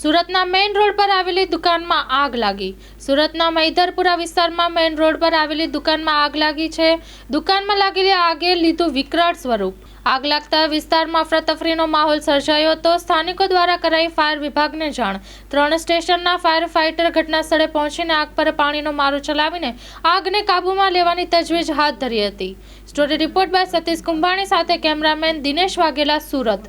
સુરતના main road પર આવેલી દુકાનમાં આગ લાગી. સુરતના મૈધરપુરા વિસ્તારમાં મેઇન રોડ પર આવેલી દુકાનમાં આગ લાગી છે. દુકાનમાં લાગેલી આગે લીધું વિકરાળ સ્વરૂપ. આગ લાગતા વિસ્તારમાં અફરાતફરીનો માહોલ સર્જાયો હતો. સ્થાનિકો દ્વારા કરાઈ ફાયર વિભાગને જાણ. ત્રણ સ્ટેશનના ફાયર ફાઇટર ઘટના સ્થળે પહોંચીને આગ પર પાણીનો મારો ચલાવીને આગને કાબૂમાં લેવાની તજવીજ હાથ ધરી હતી. Story report by Satish Kumbhani સાથે કેમેરામેન દિનેશ વાઘેલા, સુરત.